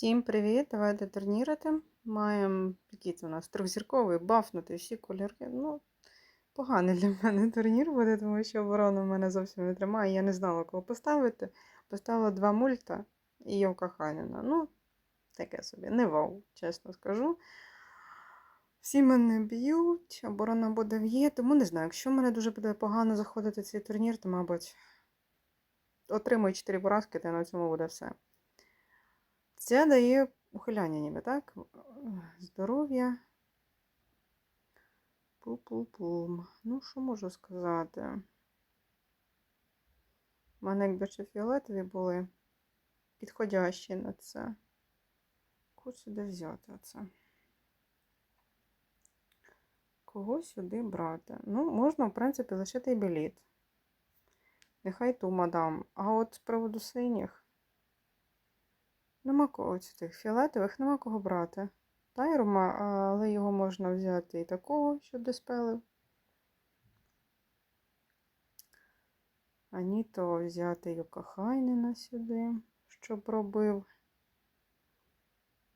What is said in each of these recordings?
Всім привіт! Давайте турнірити. Маємо який це у нас трьохзірковий, бафнутий всі кольори. Ну, поганий для мене турнір буде, тому що оборона в мене зовсім не тримає. Я не знала, кого поставити. Поставила два мульта і Йовка Ханіна. Ну, таке собі, не вау, чесно скажу. Всі мене б'ють, оборона буде в'є, тому не знаю. Якщо мене дуже буде погано заходити цей турнір, то, мабуть, отримую 4 поразки, та на цьому буде все. Це дає ухиляння ніби, так? Здоров'я. Пу-пу-пум. Ну, що можу сказати? У мене якби ще фіолетові були підходящі на це. Кого сюди взяти оце? Кого сюди брати? Ну, можна, в принципі, лишити і біліт. Нехай ту мадам. А от з приводу синіх. Нема кого цих фіолетових, нема кого брати. Тайрома, але його можна взяти і такого, що диспелив. Ані то взяти Йокахайнена сюди, щоб робив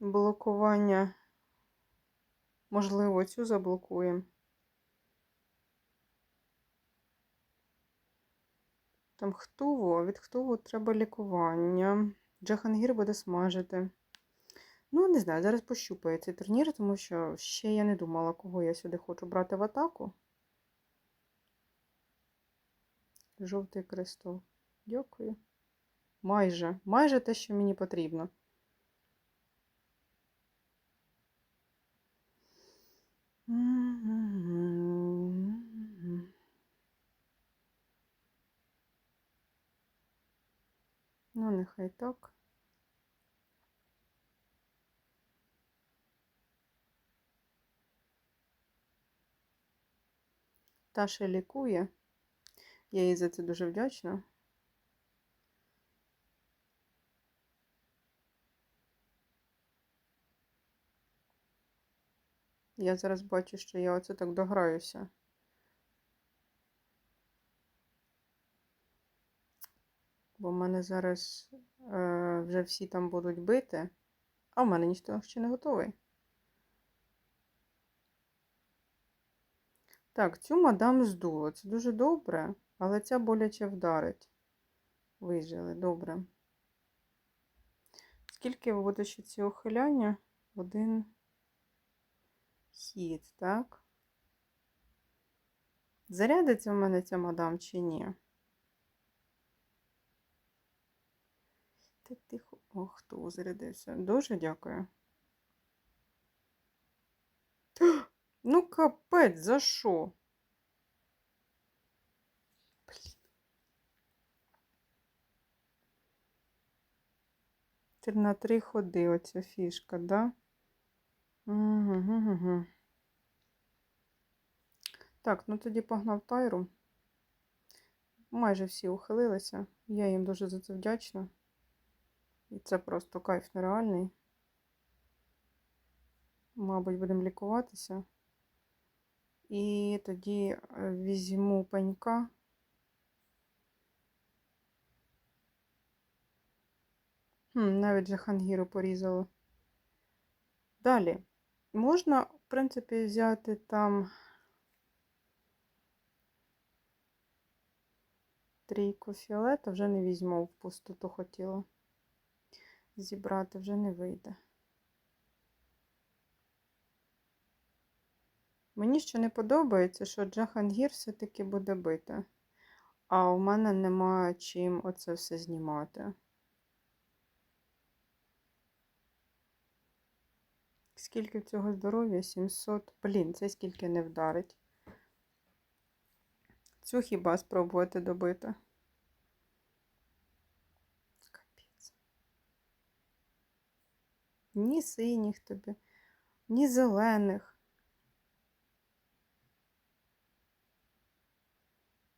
блокування. Можливо, цю заблокуємо. Там хтуво, від хтуво треба лікування. Джахангір буде смажити. Ну, не знаю, зараз пощупаю цей турнір, тому що ще я не думала, кого я сюди хочу брати в атаку. Жовтий крестов. Дякую. Майже, майже те, що мені потрібно. Ну, нехай так. Таша лікує. Я їй за це дуже вдячна. Я зараз бачу, що я оце так дограюся. Бо в мене зараз е, вже всі там будуть бити, а в мене ніхто ще не готовий. Так, цю мадам здуло. Це дуже добре, але ця боляче вдарить. Вижили, добре. Скільки буде ще ці ухиляння? Один хід, так? Зарядиться в мене ця мадам чи ні? Ти тихо. Ох, хто зарядився. Дуже дякую. Ну, капець, за що? Три на три ходи оця фішка, да? Угу, угу. Так, ну тоді погнав тайру. Майже всі ухилилися. Я їм дуже за це вдячна. І це просто кайф нереальний. Мабуть, будемо лікуватися. І тоді е, візьму пенька. Хм, навіть Джахангіру порізали. Далі. Можна, в принципі, взяти там трійку фіолета, вже не візьму в пустоту хотіла. Зібрати вже не вийде. Мені ще не подобається, що Джахангір все-таки буде бити. А у мене немає чим оце все знімати. Скільки цього здоров'я? 700. Блін, це скільки не вдарить. Цю хіба спробувати добити. Капець. Ні синіх тобі, ні зелених.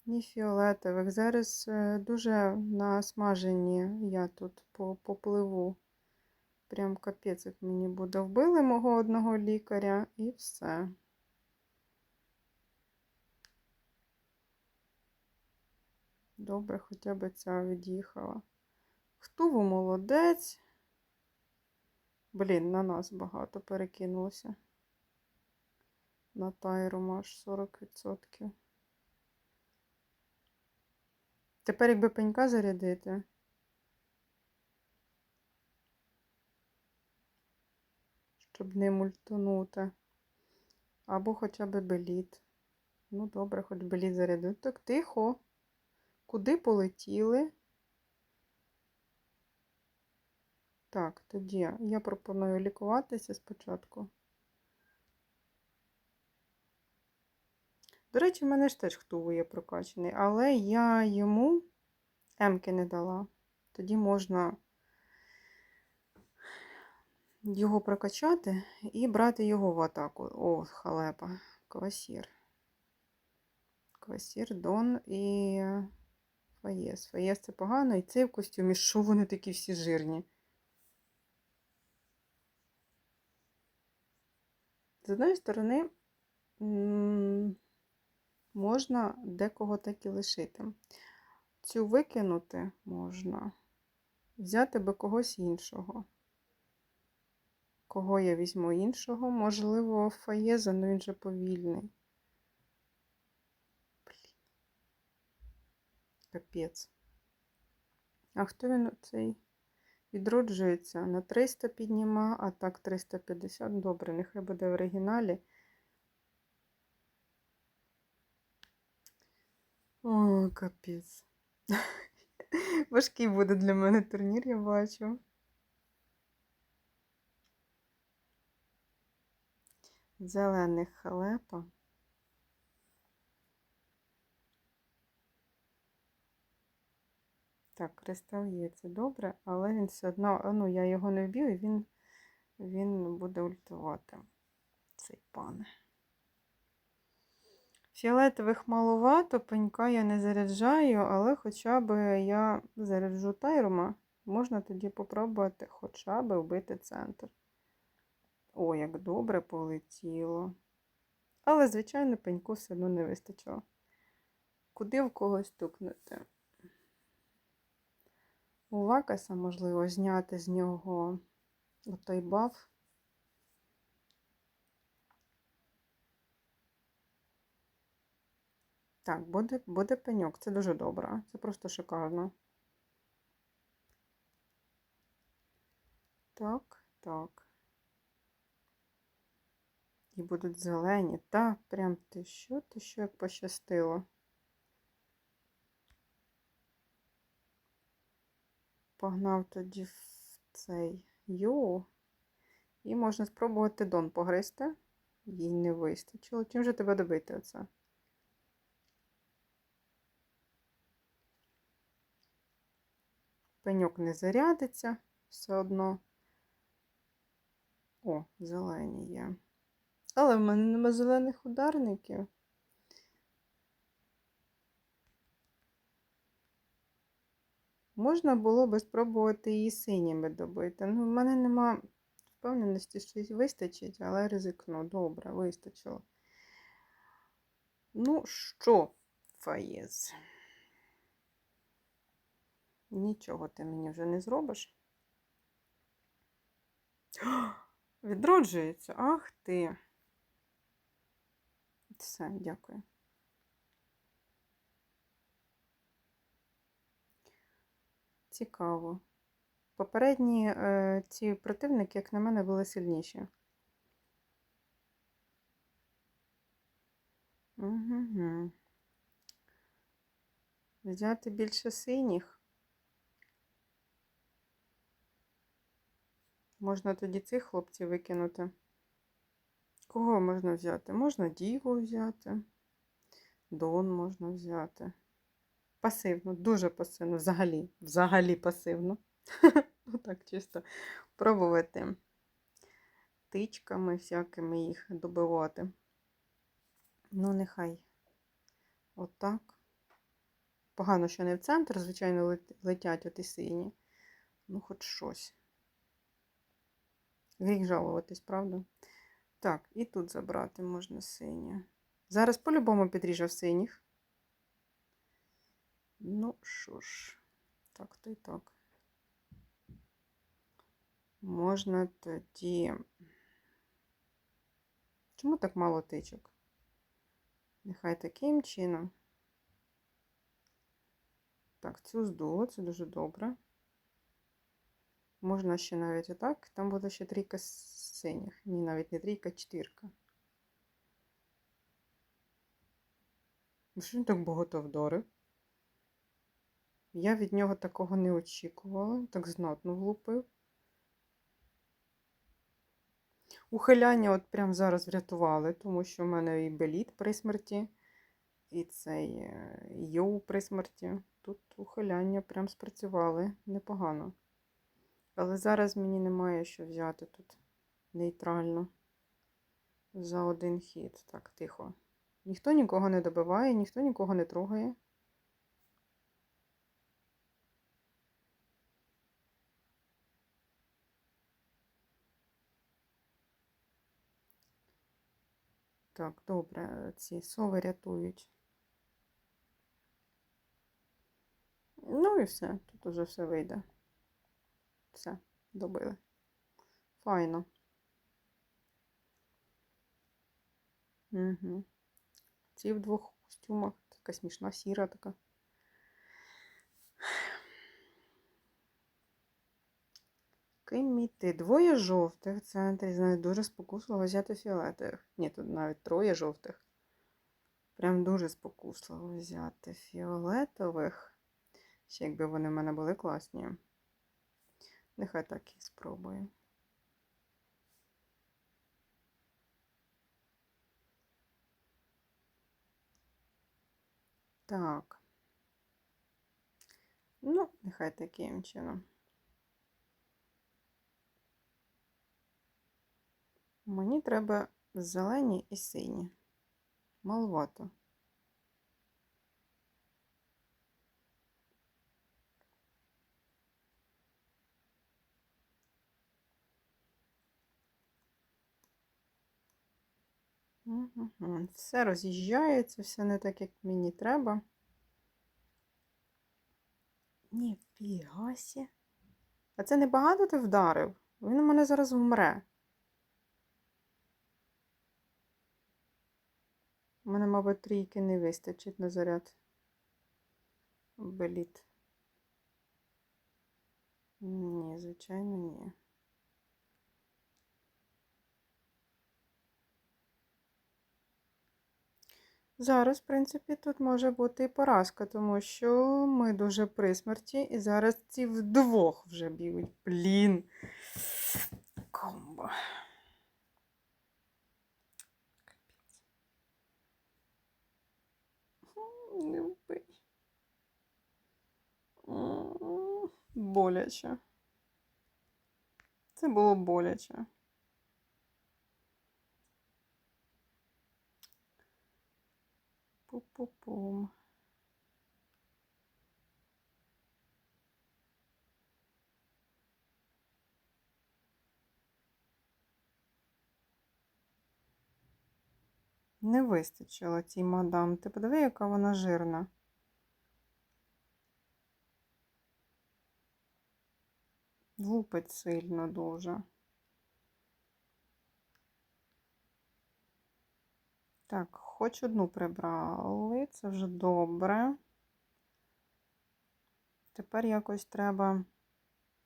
Ні фіолетових. Зараз е, дуже на смаженні я тут попливу. Прям капець, як мені буде. Вбили мого одного лікаря і все. Добре, хоча б ця від'їхала. Хто ви молодець? Блін, на нас багато перекинулося. На тайру аж 40%. Тепер якби пенька зарядити. Щоб не мультанути. Або хоча б беліт. Ну, добре, хоч беліт зарядити. Так, тихо. Куди полетіли? Так, тоді я пропоную лікуватися спочатку. До речі, в мене ж теж хтуву є прокачаний, але я йому М-ки не дала. Тоді можна його прокачати і брати його в атаку. О, халепа, квасір. Квасір, Дон і Фаєс. Фаєс це погано, і цей в костюмі. Що вони такі всі жирні? З одної сторони, можна декого так і лишити. Цю викинути можна, взяти би когось іншого. Кого я візьму іншого? Можливо, Фаєза, але він же повільний. Капець. А хто він цей? Відроджується на 300 підніма, а так 350. Добре, нехай буде в оригіналі. О, капець. Важкий буде для мене турнір, я бачу. Зелених халепа. Так, кристал є, це добре, але він все одно, ну, я його не вб'ю, і він, він буде ультувати, цей пане. Фіолетових маловато, пенька я не заряджаю, але хоча б я заряджу тайрума, можна тоді попробувати хоча б вбити центр. О, як добре полетіло. Але, звичайно, пеньку все одно не вистачило. Куди в когось стукнути? У Вакаса, можливо, зняти з нього отой баф. Так, буде, буде пеньок. Це дуже добре. Це просто шикарно. Так, так. І будуть зелені. Так, прям ти що, ти що, як пощастило. Погнав тоді в цей Йоу. І можна спробувати Дон погризти. Їй не вистачило. Чим же тебе добити оце? Пеньок не зарядиться все одно. О, зелені є. Але в мене нема зелених ударників. Можна було би спробувати її синіми добити. Ну, в мене нема впевненості, що вистачить, але ризикну. Добре, вистачило. Ну що, Фаєз? Нічого ти мені вже не зробиш. Відроджується. Ах ти. Все, дякую. Цікаво. Попередні е, ці противники, як на мене, були сильніші. Угу. Взяти більше синіх. Можна тоді цих хлопців викинути. Кого можна взяти? Можна Діву взяти. Дон можна взяти. Пасивно, дуже пасивно, взагалі, взагалі пасивно. Ну так, чисто пробувати тичками всякими їх добивати. Ну, нехай отак. Погано, що не в центр, звичайно, летять оті сині. Ну, хоч щось. Гріх жалуватись, правда? Так, і тут забрати можна синє. Зараз по-любому підріжав синіх. Ну що ж, так то й так. можна тоді. Чому так мало тичок? Нехай таким чином. Так, цю здуло, це дуже добре. Можна ще навіть отак. Там буде ще трійка синіх. Ні, навіть не трійка, а четвірка. Ну, Що він так багато вдарив? Я від нього такого не очікувала. Так знатно влупив. Ухиляння от прямо зараз врятували, тому що в мене і беліт при смерті, і цей е, йоу при смерті. Тут ухиляння прям спрацювали непогано. Але зараз мені немає що взяти тут нейтрально за один хід. Так, тихо. Ніхто нікого не добиває, ніхто нікого не трогає. Так, добре, ці сови рятують. Ну і все, тут уже все вийде. Все, добили. Файно. Угу. Ці в двох костюмах. Така смішна сіра така. Ким іти? Двоє жовтих. Це не знаю, дуже спокусливо взяти фіолетових. Ні, тут навіть троє жовтих. Прям дуже спокусливо взяти фіолетових. Ще якби вони в мене були класні. Нехай так і спробую. Так. Ну, нехай таким чином. Мені треба зелені і сині. Маловато. Все роз'їжджається, все не так, як мені треба. Ніфігасі. А це небагато ти вдарив? Він у мене зараз вмре. У мене, мабуть, трійки не вистачить на заряд. Беліт. Ні, звичайно, ні. Зараз, в принципі, тут може бути і поразка, тому що ми дуже при смерті, і зараз ці вдвох вже б'ють. Блін. Комбо. Не вбий. Боляче. Це було боляче. Пу-пу-пум. Не вистачило цій мадам. Ти подиви, яка вона жирна. Лупить сильно дуже. Так, хоч одну прибрали, це вже добре. Тепер якось треба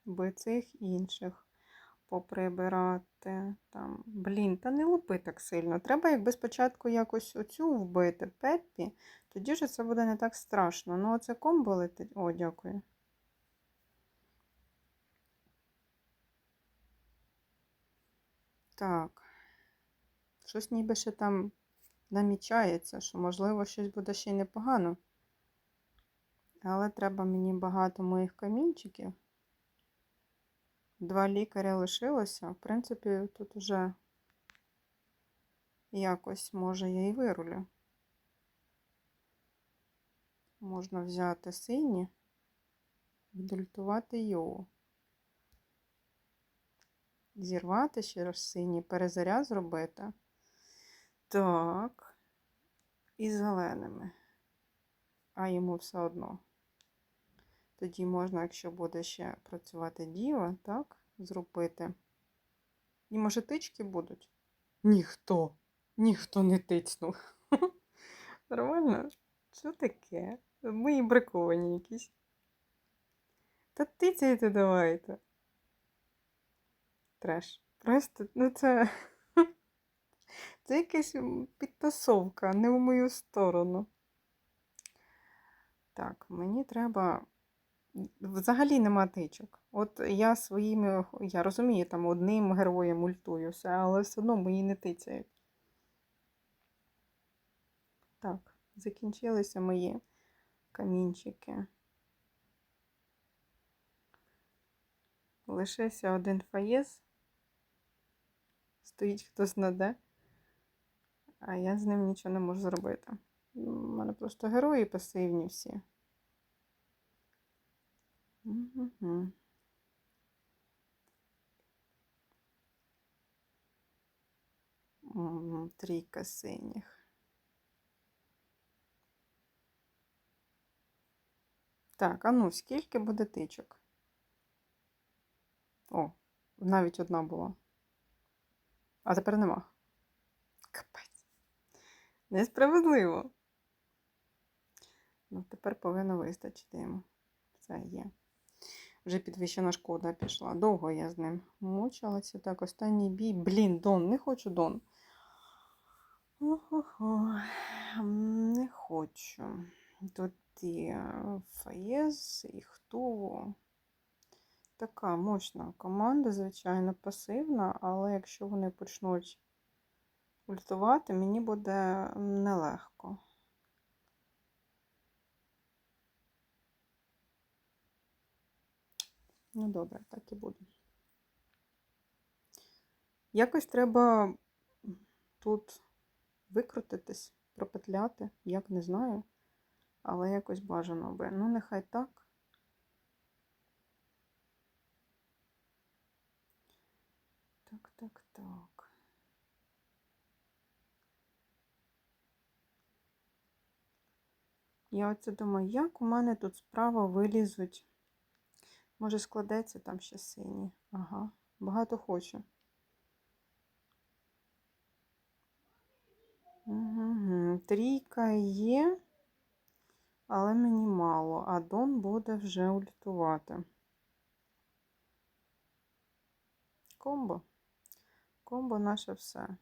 би цих інших поприбирати. Там, блін, та не лупи так сильно. Треба, якби спочатку якось оцю вбити Пеппі, тоді ж це буде не так страшно. Ну, оце комбо летить. О, дякую. Так. Щось ніби ще там намічається, що, можливо, щось буде ще й непогано. Але треба мені багато моїх камінчиків. Два лікаря лишилося. В принципі, тут уже якось, може, я і вирулю. Можна взяти сині, віддультувати його. Зірвати ще раз сині, перезаряд зробити. Так. І зеленими. А йому все одно. Тоді можна, якщо буде ще працювати діва, так, зробити. І може тички будуть? Ніхто. Ніхто не тицнув. Нормально? Що таке? Ми і браковані якісь. Та тицяйте давайте. Треш. Просто, ну це. Це якась підтасовка, не в мою сторону. Так, мені треба. Взагалі нема тичок. От я своїми, я розумію, там одним героєм ультую все, але все одно мої не тицяють. Так, закінчилися мої камінчики. Лишився один фаєс. Стоїть хтось на де, а я з ним нічого не можу зробити. У мене просто герої пасивні всі. Трійка синіх. Так, а ну, скільки буде тичок? О, навіть одна була. А тепер нема. Несправедливо. Ну, тепер повинно вистачити йому. Це є. Вже підвищена шкода пішла. Довго я з ним мучилася. Так, останній бій. Блін, Дон, не хочу Дон. Ого, не хочу. Тут і Фаєз, і Хтово. Така мощна команда, звичайно, пасивна, але якщо вони почнуть ультувати, мені буде нелегко. Ну, добре, так і буде. Якось треба тут викрутитись, пропетляти, як не знаю, але якось бажано би. Ну, нехай. Так, так, так. Я оце думаю, як у мене тут справа вилізуть. Може, складеться там ще сині. Ага, багато хочу. Угу. Трійка є, але мені мало, а Дон буде вже ультувати. Комбо. Комбо наше все.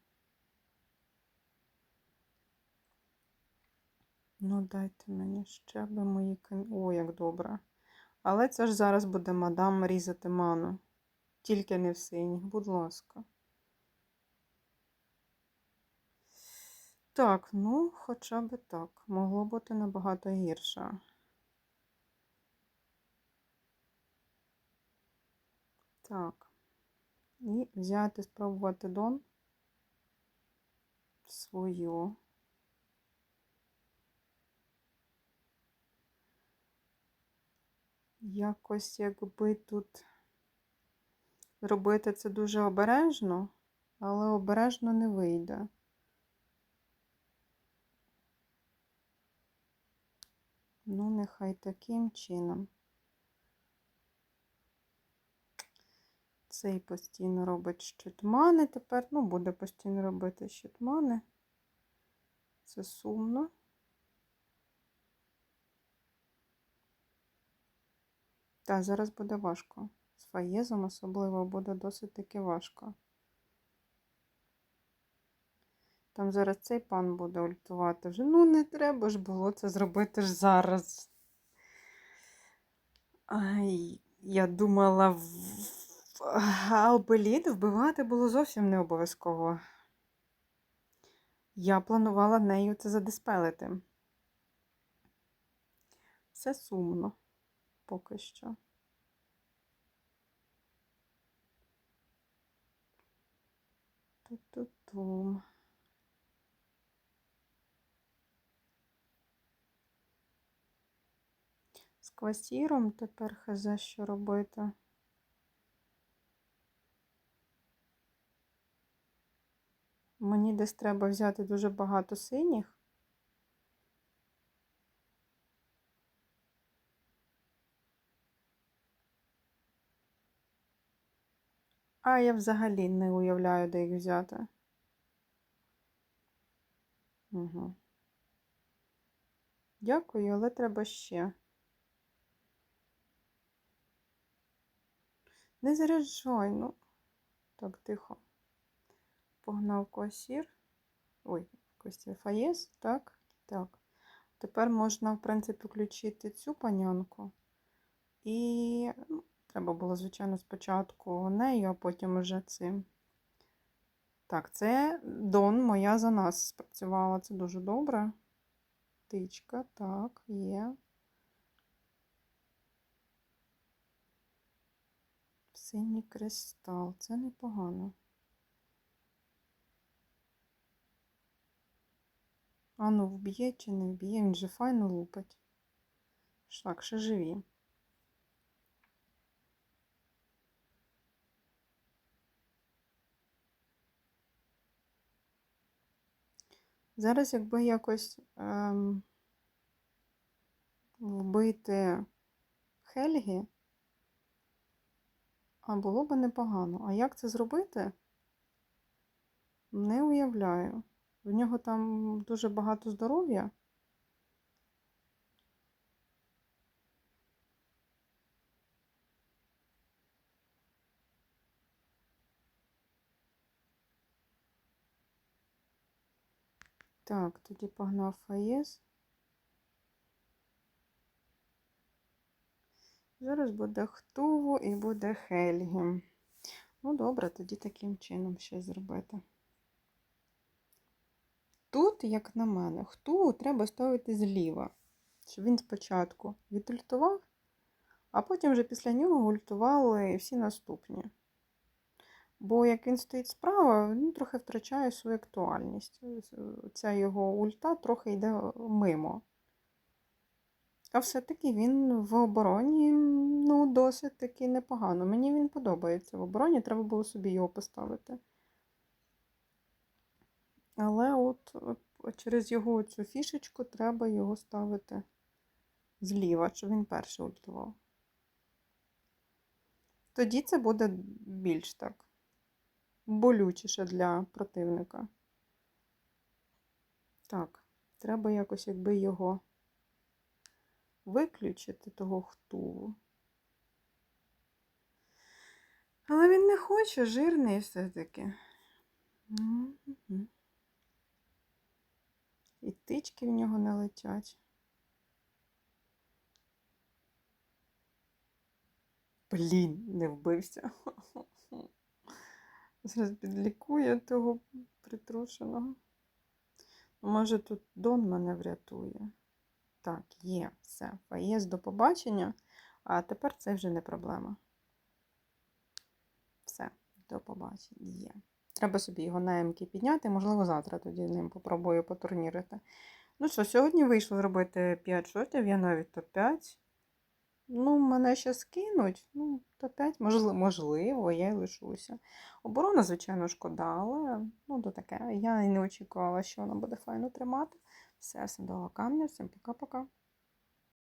Ну, дайте мені ще би мої камі... О, як добре. Але це ж зараз буде мадам різати ману. Тільки не в синіх, будь ласка. Так, ну, хоча б так. Могло бути набагато гірше. Так. І взяти, спробувати дон свою. Якось, якби тут робити це дуже обережно, але обережно не вийде. Ну, нехай таким чином. Цей постійно робить щитмани тепер, ну, буде постійно робити щитмани. Це сумно. Так, зараз буде важко. З фаєзом особливо буде досить таки важко. Там зараз цей пан буде ультувати вже. Ну, не треба ж було це зробити ж зараз. Ай, я думала, в... Албеліт вбивати було зовсім не обов'язково. Я планувала нею це задиспелити. Все сумно поки що. Ту-ту-тум. З квасіром тепер хз що робити. Мені десь треба взяти дуже багато синіх. А я взагалі не уявляю, де їх взяти. Угу. Дякую, але треба ще. Не заряджай, ну. Так, тихо. Погнав косір. Ой, косір фаєс, так, так. Тепер можна, в принципі, включити цю панянку. І ну, треба було, звичайно, спочатку нею, а потім уже цим. Так, це Дон моя за нас спрацювала. Це дуже добре. Тичка, так, є. Синій кристал, це непогано. А ну, вб'є чи не вб'є, він же файно лупить. Так, ще живі. Зараз, якби якось ем, вбити Хельгі, а було би непогано. А як це зробити? Не уявляю. В нього там дуже багато здоров'я. Так, тоді погнав Фаєс. Зараз буде Хтуву і буде Хельгі. Ну, добре, тоді таким чином ще зробити. Тут, як на мене, Хтуву треба ставити зліва, щоб він спочатку відультував, а потім вже після нього ультували всі наступні. Бо як він стоїть справа, він трохи втрачає свою актуальність. Ця його ульта трохи йде мимо. А все-таки він в обороні ну, досить таки непогано. Мені він подобається. В обороні треба було собі його поставити. Але от, от через його цю фішечку треба його ставити зліва, щоб він перший ультував. Тоді це буде більш так болючіше для противника. Так, треба якось, якби його виключити, того хтуву. Але він не хоче, жирний все-таки. І тички в нього не летять. Блін, не вбився. Зараз підлікує того притрушеного. Може, тут Дон мене врятує. Так, є, все. Фаєс до побачення, а тепер це вже не проблема. Все, до побачення є. Треба собі його на МК підняти, можливо, завтра тоді ним попробую потурнірити. Ну що, сьогодні вийшло зробити 5 шотів, я навіть топ-5. Ну, мене ще скинуть. Ну, топ-5, можливо, можливо, я й лишуся. Оборона, звичайно, шкода, але ну, то таке. Я і не очікувала, що вона буде файно тримати. Все, всім до камня, всім пока-пока.